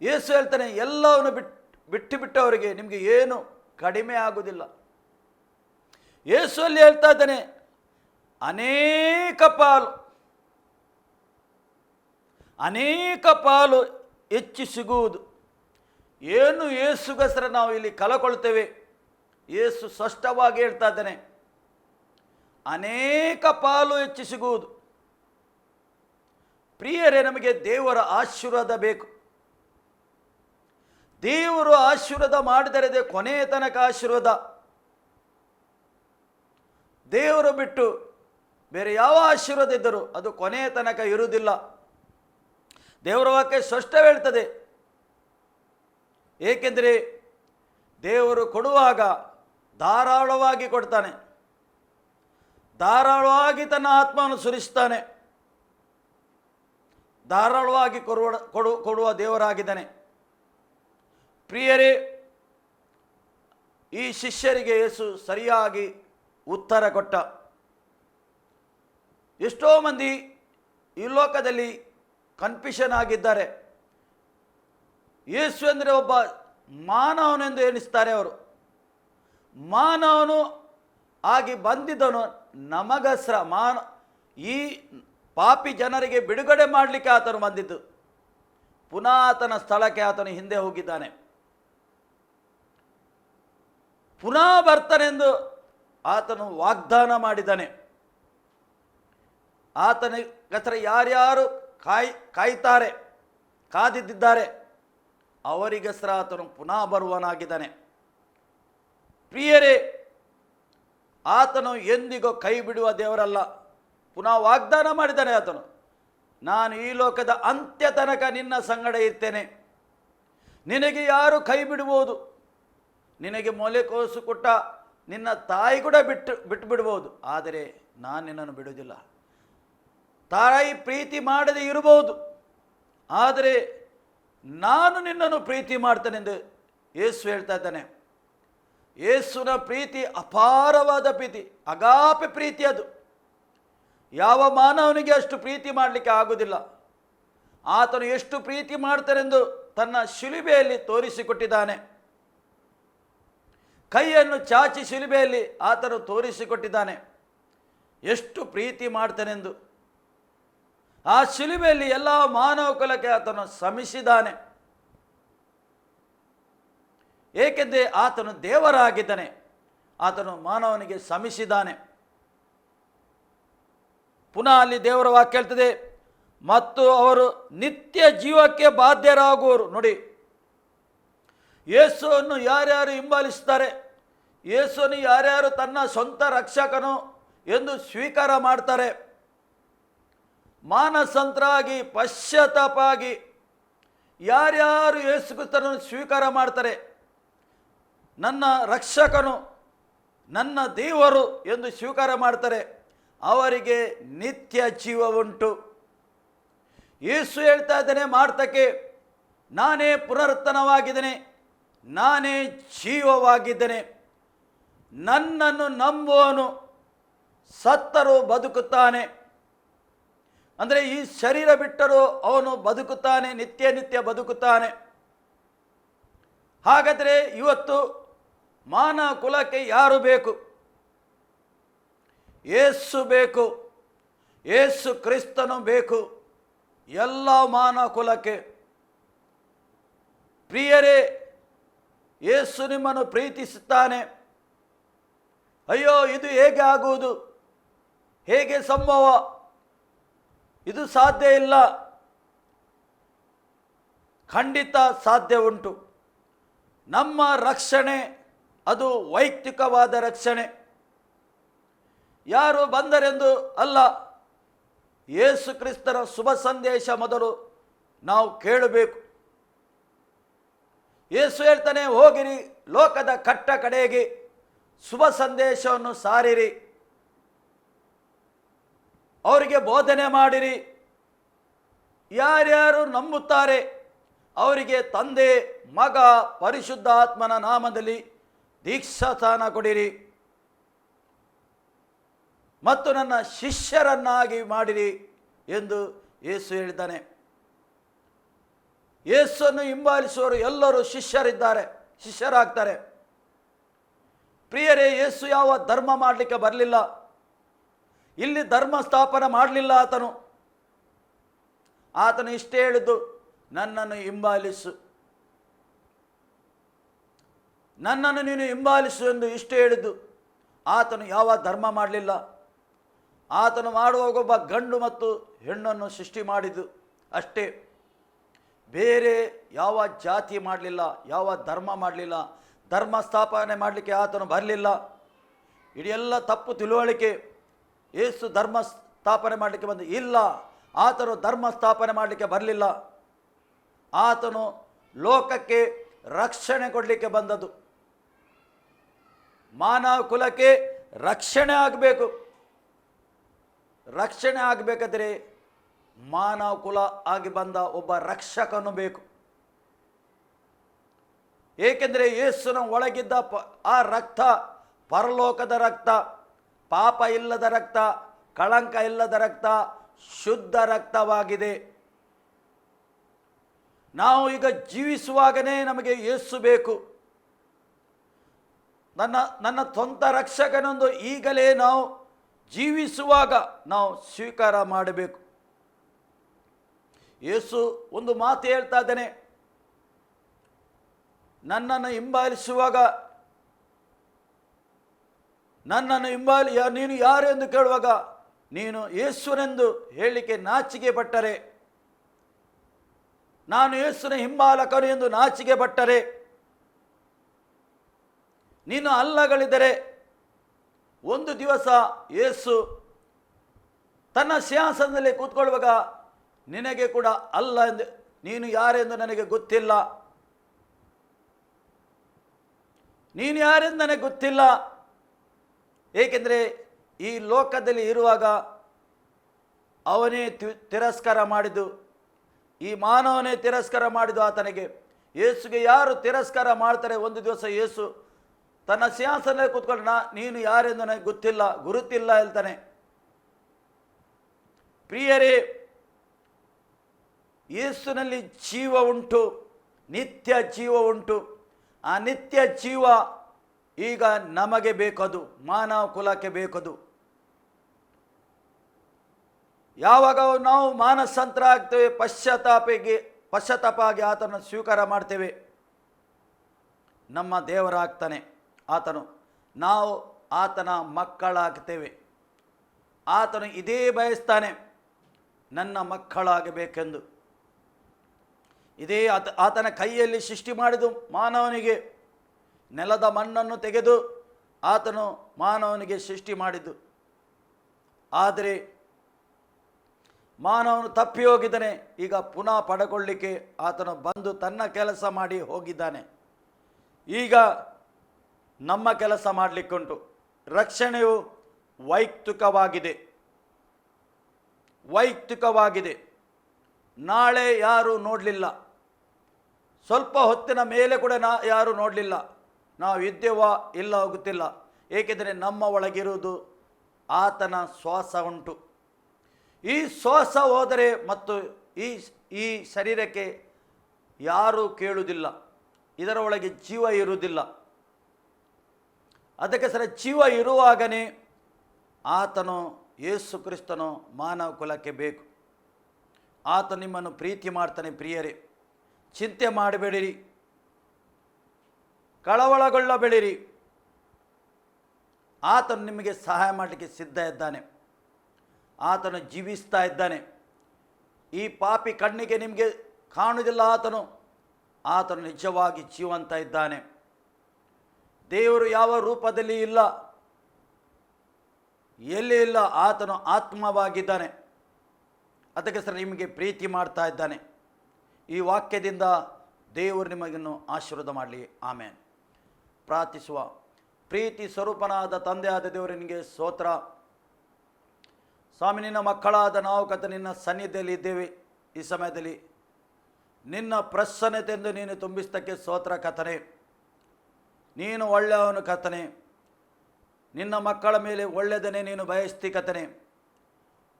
S1: ಯೇಸು ಹೇಳ್ತಾನೆ, ಎಲ್ಲವನ್ನು ಬಿಟ್ಟು ಬಿಟ್ಟು ಬಿಟ್ಟವರಿಗೆ ನಿಮಗೆ ಏನು ಕಡಿಮೆ ಆಗುವುದಿಲ್ಲ. ಯೇಸು ಅಲ್ಲಿ ಹೇಳ್ತಾ ಇದ್ದಾನೆ ಅನೇಕ ಪಾಲು ಅನೇಕ ಪಾಲು ಹೆಚ್ಚು ಸಿಗುವುದು. ಏನು ಏಸುಗಸರ ನಾವು ಇಲ್ಲಿ ಕಲಕೊಳ್ತೇವೆ ಏಸು ಸ್ಪಷ್ಟವಾಗಿ ಹೇಳ್ತಾ ಇದ್ದಾನೆ, ಅನೇಕ ಪಾಲು ಹೆಚ್ಚು ಸಿಗುವುದು. ಪ್ರಿಯರೇ, ನಮಗೆ ದೇವರ ಆಶೀರ್ವಾದ ಬೇಕು. ದೇವರು ಆಶೀರ್ವಾದ ಮಾಡಿದರೆ ಕೊನೆಯ ತನಕ ಆಶೀರ್ವಾದ. ದೇವರು ಬಿಟ್ಟು ಬೇರೆ ಯಾವ ಆಶೀರ್ವಾದ ಇದ್ದರೂ ಅದು ಕೊನೆಯ ತನಕ ಇರುವುದಿಲ್ಲ. ದೇವರ ವಾಕ್ಯ ಸ್ಪಷ್ಟ ಹೇಳ್ತದೆ. ಏಕೆಂದರೆ ದೇವರು ಕೊಡುವಾಗ ಧಾರಾಳವಾಗಿ ಕೊಡ್ತಾನೆ. ಧಾರಾಳವಾಗಿ ತನ್ನ ಆತ್ಮವನ್ನು ಸುರಿಸ್ತಾನೆ. ಧಾರಾಳವಾಗಿ ಕೊಡುವ ಕೊಡು ಕೊಡುವ ದೇವರಾಗಿದ್ದಾನೆ. ಪ್ರಿಯರೇ, ಈ ಶಿಷ್ಯರಿಗೆ ಯೇಸು ಸರಿಯಾಗಿ ಉತ್ತರ ಕೊಟ್ಟ. ಎಷ್ಟೋ ಮಂದಿ ಈ ಲೋಕದಲ್ಲಿ ಕನ್ಫ್ಯೂಷನ್ ಆಗಿದ್ದಾರೆ. ಯೇಸು ಅಂದರೆ ಒಬ್ಬ ಮಾನವನೆಂದು ಎಣಿಸ್ತಾರೆ ಅವರು. ಮಾನವನು ಆಗಿ ಬಂದಿದ್ದನು ನಮಗಸ್ರ, ಮಾನ ಈ ಪಾಪಿ ಜನರಿಗೆ ಬಿಡುಗಡೆ ಮಾಡಲಿಕ್ಕೆ ಆತನು ಬಂದಿದ್ದು. ಪುನಾತನ ಸ್ಥಳಕ್ಕೆ ಆತನು ಹಿಂದೆ ಹೋಗಿದ್ದಾನೆ. ಪುನಃ ಬರ್ತಾನೆಂದು ಆತನು ವಾಗ್ದಾನ ಮಾಡಿದ್ದಾನೆ. ಆತನ ಕತ್ರ ಯಾರ್ಯಾರು ಕಾಯ್, ಕಾಯ್ತಾರೆ ಕಾದಿದ್ದಾರೆ ಅವರಿಗಸ್ರ ಆತನು ಪುನಃ ಬರುವನಾಗಿದ್ದಾನೆ. ಪ್ರಿಯರೇ, ಆತನು ಎಂದಿಗೂ ಕೈ ಬಿಡುವ ದೇವರಲ್ಲ. ಪುನಃ ವಾಗ್ದಾನ ಮಾಡಿದ್ದಾನೆ ಆತನು. ನಾನು ಈ ಲೋಕದ ಅಂತ್ಯ ತನಕ ನಿನ್ನ ಸಂಗಡ ಇರ್ತೇನೆ. ನಿನಗೆ ಯಾರು ಕೈ ಬಿಡುವುದು? ನಿನಗೆ ಮೊಲೆ ಕೋಸು ಕೊಟ್ಟ ನಿನ್ನ ತಾಯಿ ಕೂಡ ಬಿಟ್ಟು ಬಿಟ್ಟು ಬಿಡ್ಬೋದು ಆದರೆ ನಾನು ನಿನ್ನನ್ನು ಬಿಡುವುದಿಲ್ಲ. ತಾಯಿ ಪ್ರೀತಿ ಮಾಡದೇ ಇರಬಹುದು. ಆದರೆ ನಾನು ನಿನ್ನನ್ನು ಪ್ರೀತಿ ಮಾಡ್ತೇನೆಂದು ಯೇಸು ಹೇಳ್ತಾ ಇದ್ದಾನೆ. ಯೇಸುನ ಪ್ರೀತಿ ಅಪಾರವಾದ ಪ್ರೀತಿ, ಅಗಾಪೆ ಪ್ರೀತಿ ಅದು. ಯಾವ ಮಾನವನಿಗೆ ಅಷ್ಟು ಪ್ರೀತಿ ಮಾಡಲಿಕ್ಕೆ ಆಗುವುದಿಲ್ಲ. ಆತನು ಎಷ್ಟು ಪ್ರೀತಿ ಮಾಡ್ತಾನೆಂದು ತನ್ನ ಶಿಲುಬೆಯಲ್ಲಿ ತೋರಿಸಿಕೊಟ್ಟಿದ್ದಾನೆ. ಕೈಯನ್ನು ಚಾಚಿ ಶಿಲುಬೆಯಲ್ಲಿ ಆತನು ತೋರಿಸಿಕೊಟ್ಟಿದ್ದಾನೆ. ಎಷ್ಟು ಪ್ರೀತಿ ಮಾಡ್ತಾನೆಂದು. ಆ ಶಿಲುಬೆಯಲ್ಲಿ ಎಲ್ಲ ಮಾನವ ಕುಲಕ್ಕೆ ಆತನು ಶ್ರಮಿಸಿದ್ದಾನೆ ಏಕೆಂದರೆ ಆತನು ದೇವರಾಗಿದ್ದಾನೆ, ಆತನು ಮಾನವನಿಗೆ ಶ್ರಮಿಸಿದ್ದಾನೆ ಪುನಃ ಅಲ್ಲಿ ದೇವರ ವಾಕ್ಯ ಹೇಳ್ತದೆ, ಮತ್ತು ಅವರು ನಿತ್ಯ ಜೀವಕ್ಕೆ ಬಾಧ್ಯರಾಗುವರು. ನೋಡಿ, ಯೇಸುವನ್ನು ಯಾರ್ಯಾರು ಹಿಂಬಾಲಿಸ್ತಾರೆ, ಯೇಸುವನ್ನು ಯಾರ್ಯಾರು ತನ್ನ ಸ್ವಂತ ರಕ್ಷಕನು ಎಂದು ಸ್ವೀಕಾರ ಮಾಡ್ತಾರೆ ಮಾನಸಂತರಾಗಿ ಪಶ್ಚಾತ್ತಾಪಾಗಿ ಯಾರ್ಯಾರು ಯೇಸು ಸ್ವೀಕಾರ ಮಾಡ್ತಾರೆ, ನನ್ನ ರಕ್ಷಕನು, ನನ್ನ ದೇವರು ಎಂದು ಸ್ವೀಕಾರ ಮಾಡ್ತಾರೆ, ಅವರಿಗೆ ನಿತ್ಯ ಜೀವ ಉಂಟು ಯೇಸು ಹೇಳ್ತಾ ಇದ್ದೇನೆ ಮಾಡ್ತಕ್ಕೆ ನಾನೇ ಪುನರುತ್ತನವಾಗಿದ್ದೇನೆ ನಾನೇ ಜೀವವಾಗಿದ್ದೇನೆ, ನನ್ನನ್ನು ನಂಬುವನು ಸತ್ತರು ಬದುಕುತ್ತಾನೆ. ಅಂದರೆ ಈ ಶರೀರ ಬಿಟ್ಟರೂ ಅವನು ಬದುಕುತ್ತಾನೆ, ನಿತ್ಯ ನಿತ್ಯ ಬದುಕುತ್ತಾನೆ. ಹಾಗಾದರೆ ಇವತ್ತು ಮಾನ ಕುಲಕ್ಕೆ ಯಾರು ಬೇಕು? ಏಸು ಬೇಕು, ಏಸು ಕ್ರಿಸ್ತನು ಬೇಕು, ಎಲ್ಲ ಮಾನ ಕುಲಕ್ಕೆ. ಪ್ರಿಯರೇ, ಏಸು ನಿಮ್ಮನ್ನು ಪ್ರೀತಿಸುತ್ತಾನೆ. ಅಯ್ಯೋ, ಇದು ಹೇಗೆ ಆಗುವುದು? ಹೇಗೆ ಸಂಭವ? ಇದು ಸಾಧ್ಯ ಇಲ್ಲ. ಖಂಡಿತ ಸಾಧ್ಯ ಉಂಟು. ನಮ್ಮ ರಕ್ಷಣೆ, ಅದು ವೈಯಕ್ತಿಕವಾದ ರಕ್ಷಣೆ. ಯಾರು ಬಂದರೆಂದು ಅಲ್ಲ. ಯೇಸು ಕ್ರಿಸ್ತರ ಶುಭ ಸಂದೇಶ ಮೊದಲು ನಾವು ಕೇಳಬೇಕು. ಯೇಸು ಹೇಳ್ತಾನೆ, ಹೋಗಿರಿ, ಲೋಕದ ಕಟ್ಟ ಕಡೆಗೆ, ಶುಭ ಸಂದೇಶವನ್ನು ಸಾರಿರಿ. ಅವರಿಗೆ ಬೋಧನೆ ಮಾಡಿರಿ. ಯಾರ್ಯಾರು ನಂಬುತ್ತಾರೆ, ಅವರಿಗೆ ತಂದೆ, ಮಗ ಪರಿಶುದ್ಧ ಆತ್ಮನ ನಾಮದಲ್ಲಿ ದೀಕ್ಷಾಸ್ಥಾನ ಕೊಡಿರಿ. ಮತ್ತು ನನ್ನ ಶಿಷ್ಯರನ್ನಾಗಿ ಮಾಡಿರಿ ಎಂದು ಯೇಸು ಹೇಳಿದ್ದಾನೆ. ಯೇಸನ್ನು ಹಿಂಬಾಲಿಸುವರು ಎಲ್ಲರೂ ಶಿಷ್ಯರಿದ್ದಾರೆ, ಶಿಷ್ಯರಾಗ್ತಾರೆ. ಪ್ರಿಯರೇ, ಯೇಸು ಯಾವ ಧರ್ಮ ಮಾಡಲಿಕ್ಕೆ ಬರಲಿಲ್ಲ. ಇಲ್ಲಿ ಧರ್ಮ ಸ್ಥಾಪನೆ ಮಾಡಲಿಲ್ಲ ಆತನು. ಆತನು ಇಷ್ಟೇ ಹೇಳಿದ್ದು, ನನ್ನನ್ನು ಹಿಂಬಾಲಿಸು. ನನ್ನನ್ನು ನೀನು ಹಿಂಬಾಲಿಸು ಎಂದು ಇಷ್ಟೇ ಹೇಳಿದ್ದು, ಆತನು ಯಾವ ಧರ್ಮ ಮಾಡಲಿಲ್ಲ. ಆತನು ಮಾಡುವಾಗ ಒಬ್ಬ ಗಂಡು ಮತ್ತು ಹೆಣ್ಣನ್ನು ಸೃಷ್ಟಿ ಮಾಡಿದ್ದು ಅಷ್ಟೇ. ಬೇರೆ ಯಾವ ಜಾತಿ ಮಾಡಲಿಲ್ಲ, ಯಾವ ಧರ್ಮ ಮಾಡಲಿಲ್ಲ, ಧರ್ಮ ಸ್ಥಾಪನೆ ಮಾಡಲಿಕ್ಕೆ ಆತನು ಬರಲಿಲ್ಲ. ಇಡೀ ಎಲ್ಲ ತಪ್ಪು ತಿಳುವಳಿಕೆ ಏಸು ಧರ್ಮ ಸ್ಥಾಪನೆ ಮಾಡಲಿಕ್ಕೆ ಬಂದು ಇಲ್ಲ. ಆತನು ಧರ್ಮ ಸ್ಥಾಪನೆ ಮಾಡಲಿಕ್ಕೆ ಬರಲಿಲ್ಲ. ಆತನು ಲೋಕಕ್ಕೆ ರಕ್ಷಣೆ ಕೊಡಲಿಕ್ಕೆ ಬಂದದ್ದು. ಮಾನವ ಕುಲಕ್ಕೆ ರಕ್ಷಣೆ ಆಗಬೇಕು. ರಕ್ಷಣೆ ಆಗಬೇಕಾದ್ರೆ ಮಾನವ ಕುಲ ಆಗಿ ಬಂದ ಒಬ್ಬ ರಕ್ಷಕನು ಬೇಕು. ಏಕೆಂದರೆ ಯೇಸುನ ಒಳಗಿದ್ದ ಆ ರಕ್ತ ಪರಲೋಕದ ರಕ್ತ. ಪಾಪ ಇಲ್ಲದ ರಕ್ತ, ಕಳಂಕ ಇಲ್ಲದ ರಕ್ತ, ಶುದ್ಧ ರಕ್ತವಾಗಿದೆ. ನಾವು ಈಗ ಜೀವಿಸುವಾಗನೇ ನಮಗೆ ಯೇಸು ಬೇಕು. ನನ್ನ ನನ್ನ ಸ್ವಂತ ರಕ್ಷಕನೊಂದು ಈಗಲೇ ನಾವು ಜೀವಿಸುವಾಗ ನಾವು ಸ್ವೀಕಾರ ಮಾಡಬೇಕು. ಯೇಸು ಒಂದು ಮಾತು ಹೇಳ್ತಾ ಇದ್ದಾನೆ. ನನ್ನನ್ನು ಹಿಂಬಾಲಿಸುವಾಗ ನನ್ನನ್ನು ಹಿಂಬಾಲಿ ನೀನು ಯಾರು ಎಂದು ಕೇಳುವಾಗ ನೀನು ಯೇಸುನೆಂದು ಹೇಳಲಿಕ್ಕೆ ನಾಚಿಗೆ ಪಟ್ಟರೆ. ನಾನು ಯೇಸುನ ಹಿಂಬಾಲಕನು ಎಂದು ನಾಚಿಗೆ ಪಟ್ಟರೆ. ನೀನು ಅಲ್ಲಗಳಿದರೆ ಒಂದು ದಿವಸ ಯೇಸು ತನ್ನ ಸಿಂಹಾಸನದಲ್ಲಿ ಕೂತ್ಕೊಳ್ಳುವಾಗ ನಿನಗೆ ಕೂಡ ಅಲ್ಲ ಎಂದು ನೀನು ಯಾರೆಂದು ನನಗೆ ಗೊತ್ತಿಲ್ಲ. ನೀನು ಯಾರೆಂದು ನನಗೆ ಗೊತ್ತಿಲ್ಲ. ಏಕೆಂದರೆ ಈ ಲೋಕದಲ್ಲಿ ಇರುವಾಗ ಅವನೇ ತಿರಸ್ಕಾರ ಮಾಡಿದ್ದು. ಈ ಮಾನವನೇ ತಿರಸ್ಕಾರ ಮಾಡಿದ್ದು ಆತನಿಗೆ. ಯೇಸುಗೆ ಯಾರು ತಿರಸ್ಕಾರ ಮಾಡ್ತಾರೆ? ಒಂದು ದಿವಸ ಯೇಸು ತನ್ನ ಸಿಂಹಾಸನ ಕೂತ್ಕೊಂಡು ನೀನು ಯಾರೆಂದು ನನಗೆ ಗೊತ್ತಿಲ್ಲ, ಗುರುತಿಲ್ಲ ಹೇಳ್ತಾನೆ. ಪ್ರಿಯರೇ ಯೇಸುನಲ್ಲಿ ಜೀವ ಉಂಟು, ನಿತ್ಯ ಜೀವ ಉಂಟು. ಆ ನಿತ್ಯ ಜೀವ ಈಗ ನಮಗೆ ಬೇಕದು, ಮಾನವ ಕುಲಕ್ಕೆ ಬೇಕದು. ಯಾವಾಗ ನಾವು ಮಾನಸಂತ್ರ ಆಗ್ತೇವೆ ಪಶ್ಚಾತ್ತಾಪಿಗೆ ಪಶ್ಚಾತ್ತಾಪ ಆಗಿ ಆತನ ಸ್ವೀಕಾರ ಮಾಡ್ತೇವೆ. ನಮ್ಮ ದೇವರಾಗ್ತಾನೆ ಆತನು. ನಾವು ಆತನ ಮಕ್ಕಳಾಗ್ತೇವೆ. ಆತನು ಇದೇ ಬಯಸ್ತಾನೆ, ನನ್ನ ಮಕ್ಕಳಾಗಬೇಕೆಂದು. ಇದೇ ಆತ, ಆತನ ಕೈಯಲ್ಲಿ ಸೃಷ್ಟಿ ಮಾಡಿದು ಮಾನವನಿಗೆ. ನೆಲದ ಮಣ್ಣನ್ನು ತೆಗೆದು ಆತನು ಮಾನವನಿಗೆ ಸೃಷ್ಟಿ ಮಾಡಿದ್ದು. ಆದರೆ ಮಾನವನು ತಪ್ಪಿ ಹೋಗಿದ್ದಾನೆ, ಈಗ ಪುನಃ ಪಡಕೊಳ್ಳಿಕ್ಕೆ ಆತನು ಬಂದು ತನ್ನ ಕೆಲಸ ಮಾಡಿ ಹೋಗಿದ್ದಾನೆ. ಈಗ ನಮ್ಮ ಕೆಲಸ ಮಾಡಲಿಕ್ಕುಂಟು. ರಕ್ಷಣೆಯು ವೈಯಕ್ತಿಕವಾಗಿದೆ. ವೈಯಕ್ತಿಕವಾಗಿದೆ. ನಾಳೆ ಯಾರು ನೋಡಲಿಲ್ಲ. ಸ್ವಲ್ಪ ಹೊತ್ತಿನ ಮೇಲೆ ಕೂಡ ನಾ ಯಾರು ನೋಡಲಿಲ್ಲ. ನಾವು ಇದ್ದೇವಾ ಇಲ್ಲ ಹೋಗುತ್ತಿಲ್ಲ. ಏಕೆಂದರೆ ನಮ್ಮ ಒಳಗಿರುವುದು ಆತನ ಶ್ವಾಸ ಉಂಟು. ಈ ಶ್ವಾಸ ಹೋದರೆ ಮತ್ತು ಈ ಈ ಶರೀರಕ್ಕೆ ಯಾರೂ ಕೇಳುವುದಿಲ್ಲ. ಇದರ ಒಳಗೆ ಜೀವ ಇರುವುದಿಲ್ಲ. ಅದಕ್ಕೆ ಸರ ಜೀವ ಇರುವಾಗನೇ ಆತನು ಯೇಸು ಕ್ರಿಸ್ತನು ಮಾನವ ಕುಲಕ್ಕೆ ಬೇಕು. ಆತ ನಿಮ್ಮನ್ನು ಪ್ರೀತಿ ಮಾಡ್ತಾನೆ ಪ್ರಿಯರೇ. ಚಿಂತೆ ಮಾಡಬೇಡಿರಿ. ಕಳವಳಗೊಳ್ಳಬೇಡಿರಿ. ಆತನು ನಿಮಗೆ ಸಹಾಯ ಮಾಡಲಿಕ್ಕೆ ಸಿದ್ಧ ಇದ್ದಾನೆ. ಆತನು ಜೀವಿಸ್ತಾ ಇದ್ದಾನೆ. ಈ ಪಾಪಿ ಕಣ್ಣಿಗೆ ನಿಮಗೆ ಕಾಣುವುದಿಲ್ಲ ಆತನು. ಆತನು ನಿಜವಾಗಿ ಜೀವಂತ ಇದ್ದಾನೆ. ದೇವರು ಯಾವ ರೂಪದಲ್ಲಿ ಇಲ್ಲ, ಎಲ್ಲಿ ಇಲ್ಲ, ಆತನು ಆತ್ಮವಾಗಿದ್ದಾನೆ. ಅದಕ್ಕೆ ಸರ್ ನಿಮಗೆ ಪ್ರೀತಿ ಮಾಡ್ತಾ ಇದ್ದಾನೆ. ಈ ವಾಕ್ಯದಿಂದ ದೇವರು ನಿಮಗನ್ನು ಆಶೀರ್ವಾದ ಮಾಡಲಿ. ಆಮೇಲೆ ಪ್ರಾರ್ಥಿಸುವ. ಪ್ರೀತಿ ಸ್ವರೂಪನಾದ ತಂದೆಯಾದ ದೇವರು, ನಿನಗೆ ಸ್ತೋತ್ರ. ಸ್ವಾಮಿ, ನಿನ್ನ ಮಕ್ಕಳಾದ ನಾವು ಕತೆ ನಿನ್ನ ಸನ್ನಿಧಿಯಲ್ಲಿ ಇದ್ದೇವೆ. ಈ ಸಮಯದಲ್ಲಿ ನಿನ್ನ ಪ್ರಸನ್ನತೆಂದು ನೀನು ತುಂಬಿಸ್ತಕ್ಕೆ ಸ್ತೋತ್ರ ಕಥನೆ ನೀನು ಒಳ್ಳೆಯವನು ಕಥನೆ ನಿನ್ನ ಮಕ್ಕಳ ಮೇಲೆ ಒಳ್ಳೆಯದನೆ ನೀನು ಬಯಸ್ತಿ ಕಥನೆ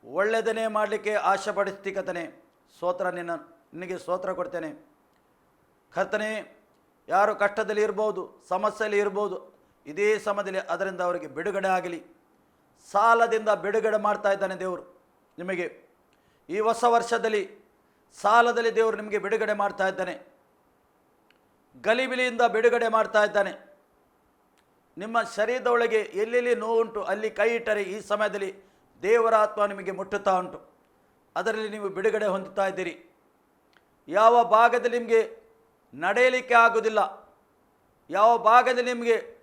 S1: ಒಳ್ಳೆಯದನೆ ಮಾಡಲಿಕ್ಕೆ ಆಶೆ ಪಡಿಸ್ತಿ ಕಥನೆ ಸ್ತೋತ್ರ ನಿನ್ನ, ನಿನಗೆ ಸ್ತೋತ್ರ ಕೊಡ್ತೇನೆ. ಕರ್ತನೆ ಯಾರು ಕಷ್ಟದಲ್ಲಿ ಇರ್ಬೋದು, ಸಮಸ್ಯೆಯಲ್ಲಿ ಇರ್ಬೋದು, ಇದೇ ಸಮಯದಲ್ಲಿ ಅದರಿಂದ ಅವರಿಗೆ ಬಿಡುಗಡೆ ಆಗಲಿ. ಸಾಲದಿಂದ ಬಿಡುಗಡೆ ಮಾಡ್ತಾ ಇದ್ದಾನೆ ದೇವರು ನಿಮಗೆ. ಈ ಹೊಸ ವರ್ಷದಲ್ಲಿ ಸಾಲದಲ್ಲಿ ದೇವರು ನಿಮಗೆ ಬಿಡುಗಡೆ ಮಾಡ್ತಾ ಇದ್ದಾನೆ. ಗಲಿಬಿಲಿಯಿಂದ ಬಿಡುಗಡೆ ಮಾಡ್ತಾ ಇದ್ದಾನೆ. ನಿಮ್ಮ ಶರೀರದ ಒಳಗೆ ಎಲ್ಲೆಲ್ಲಿ ನೋವುಂಟು, ಅಲ್ಲಿ ಕೈ ಇಟ್ಟರೆ ಈ ಸಮಯದಲ್ಲಿ ದೇವರ ಆತ್ಮ ನಿಮಗೆ ಮುಟ್ಟುತ್ತಾ ಉಂಟು. ಅದರಲ್ಲಿ ನೀವು ಬಿಡುಗಡೆ ಹೊಂದುತ್ತಾ ಇದ್ದೀರಿ. ಯಾವ ಭಾಗದಲ್ಲಿ ನಿಮಗೆ ನಡೆಯಲಿಕ್ಕೆ ಆಗುವುದಿಲ್ಲ. ಯಾವ ಭಾಗದಲ್ಲಿ ನಿಮಗೆ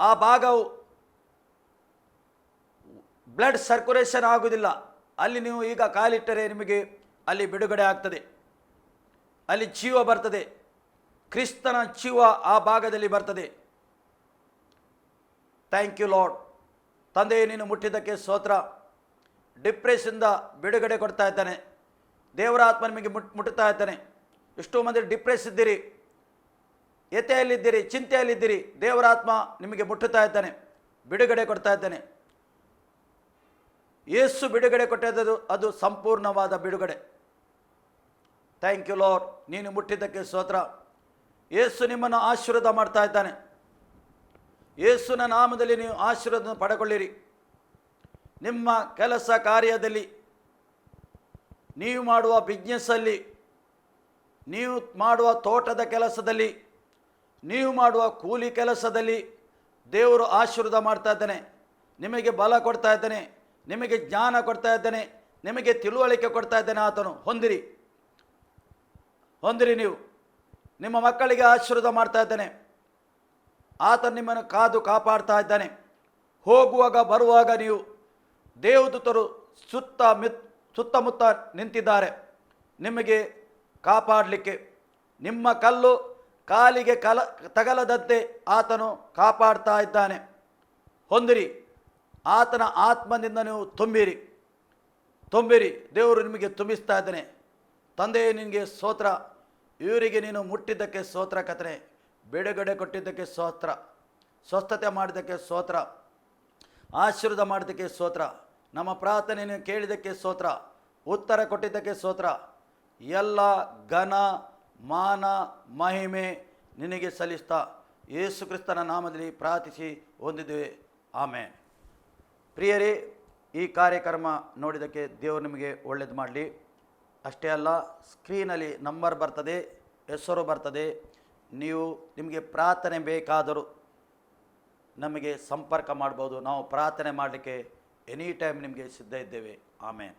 S1: ಆ ಭಾಗವು ಬ್ಲಡ್ ಸರ್ಕ್ಯುಲೇಷನ್ ಆಗುವುದಿಲ್ಲ. ಅಲ್ಲಿ ನೀವು ಈಗ ಕಾಲಿಟ್ಟರೆ ನಿಮಗೆ ಅಲ್ಲಿ ಬಿಡುಗಡೆ ಆಗ್ತದೆ. ಅಲ್ಲಿ ಜೀವ ಬರ್ತದೆ. ಕ್ರಿಸ್ತನ ಜೀವ ಆ ಭಾಗದಲ್ಲಿ ಬರ್ತದೆ. ಥ್ಯಾಂಕ್ ಯು ಲಾರ್ಡ್ ತಂದೆ ನೀನು ಮುಟ್ಟಿದ್ದಕ್ಕೆ ಸ್ತೋತ್ರ. ಡಿಪ್ರೆಸ್ಸಿಂದ ಬಿಡುಗಡೆ ಕೊಡ್ತಾ ಇದ್ದಾನೆ. ದೇವರ ಆತ್ಮ ನಿಮಗೆ ಮುಟ್ ಮುಟ್ಟುತ್ತಾ ಇದ್ದಾನೆ. ಎಷ್ಟೋ ಮಂದಿ ಡಿಪ್ರೆಸ್ ಇದ್ದೀರಿ. ಎತೆಯಲ್ಲಿದ್ದೀರಿ, ಚಿಂತೆಯಲ್ಲಿದ್ದೀರಿ. ದೇವರಾತ್ಮ ನಿಮಗೆ ಮುಟ್ಟುತ್ತಾ ಇದ್ದಾನೆ, ಬಿಡುಗಡೆ ಕೊಡ್ತಾ ಇದ್ದಾನೆ. ಯೇಸು ಬಿಡುಗಡೆ ಕೊಟ್ಟದ್ದು ಅದು ಸಂಪೂರ್ಣವಾದ ಬಿಡುಗಡೆ. ಥ್ಯಾಂಕ್ ಯು ಲೋರ್ ನೀನು ಮುಟ್ಟಿದ್ದಕ್ಕೆ ಸ್ತೋತ್ರ. ಯೇಸು ನಿಮ್ಮನ್ನು ಆಶೀರ್ವಾದ ಮಾಡ್ತಾ ಇದ್ದಾನೆ. ಯೇಸುನ ನಾಮದಲ್ಲಿ ನೀವು ಆಶೀರ್ವಾದ ಪಡೆಕೊಳ್ಳಿರಿ. ನಿಮ್ಮ ಕೆಲಸ ಕಾರ್ಯದಲ್ಲಿ ನೀವು ಮಾಡುವ ಬಿಸ್ನೆಸ್ಸಲ್ಲಿ ನೀವು ಮಾಡುವ ತೋಟದ ಕೆಲಸದಲ್ಲಿ, ನೀವು ಮಾಡುವ ಕೂಲಿ ಕೆಲಸದಲ್ಲಿ ದೇವರು ಆಶೀರ್ವಾದ ಮಾಡ್ತಾ ಇದ್ದಾನೆ. ನಿಮಗೆ ಬಲ ಕೊಡ್ತಾ ಇದ್ದಾನೆ, ನಿಮಗೆ ಜ್ಞಾನ ಕೊಡ್ತಾ ಇದ್ದಾನೆ, ನಿಮಗೆ ತಿಳುವಳಿಕೆ ಕೊಡ್ತಾ ಇದ್ದಾನೆ ಆತನು. ಹೊಂದಿರಿ. ಹೊಂದಿರಿ ನೀವು. ನಿಮ್ಮ ಮಕ್ಕಳಿಗೆ ಆಶೀರ್ವಾದ ಮಾಡ್ತಾ ಇದ್ದಾನೆ. ಆತ ನಿಮ್ಮನ್ನು ಕಾದು ಕಾಪಾಡ್ತಾ ಇದ್ದಾನೆ. ಹೋಗುವಾಗ, ಬರುವಾಗ ನೀವು ದೇವದೂತರು ಸುತ್ತ ಮಿತ್, ಸುತ್ತಮುತ್ತ ನಿಂತಿದ್ದಾರೆ. ನಿಮಗೆ ಕಾಪಾಡಲಿಕ್ಕೆ. ನಿಮ್ಮ ಕಲ್ಲು ಕಾಲಿಗೆ ಕಲ, ತಗಲದಂತೆ ಆತನು ಕಾಪಾಡ್ತಾ ಇದ್ದಾನೆ. ಹೊಂದಿರಿ, ಆತನ ಆತ್ಮದಿಂದ ನೀವು ತುಂಬಿರಿ. ತುಂಬಿರಿ, ದೇವರು ನಿಮಗೆ ತುಂಬಿಸ್ತಾ ಇದ್ದಾನೆ. ತಂದೆ ನಿನಗೆ ಸ್ತೋತ್ರ, ಇವರಿಗೆ ನೀನು ಮುಟ್ಟಿದ್ದಕ್ಕೆ ಸ್ತೋತ್ರ ಕಥನೆ ಬಿಡುಗಡೆ ಕೊಟ್ಟಿದ್ದಕ್ಕೆ ಸ್ತೋತ್ರ, ಸ್ವಸ್ಥತೆ ಮಾಡಿದ್ದಕ್ಕೆ ಸ್ತೋತ್ರ, ಆಶೀರ್ವಾದ ಮಾಡಿದ್ದಕ್ಕೆ ಸ್ತೋತ್ರ, ನಮ್ಮ ಪ್ರಾರ್ಥನೆಯನ್ನು ಕೇಳಿದ್ದಕ್ಕೆ ಸ್ತೋತ್ರ, ಉತ್ತರ ಕೊಟ್ಟಿದ್ದಕ್ಕೆ ಸ್ತೋತ್ರ ಎಲ್ಲ ಘನ, ಮಾನ, ಮಹಿಮೆ ನಿನಗೆ ಸಲ್ಲಿಸ್ತಾ ಯೇಸು ಕ್ರಿಸ್ತನ ನಾಮದಲ್ಲಿ ಪ್ರಾರ್ಥಿಸಿ ಹೊಂದಿದ್ದೇವೆ. ಆಮೆ ಪ್ರಿಯರೇ, ಈ ಕಾರ್ಯಕ್ರಮ ನೋಡಿದ್ದಕ್ಕೆ ದೇವರು ನಿಮಗೆ ಒಳ್ಳೇದು ಮಾಡಲಿ. ಅಷ್ಟೇ ಅಲ್ಲ, ಸ್ಕ್ರೀನಲ್ಲಿ ನಂಬರ್ ಬರ್ತದೆ, ಹೆಸರು ಬರ್ತದೆ. ನೀವು ನಿಮಗೆ ಪ್ರಾರ್ಥನೆ ಬೇಕಾದರೂ ನಮಗೆ ಸಂಪರ್ಕ ಮಾಡ್ಬೋದು. ನಾವು ಪ್ರಾರ್ಥನೆ ಮಾಡಲಿಕ್ಕೆ ಎನಿ ಟೈಮ್ ನಿಮಗೆ ಸಿದ್ಧ ಇದ್ದೇವೆ. ಆಮೇಲೆ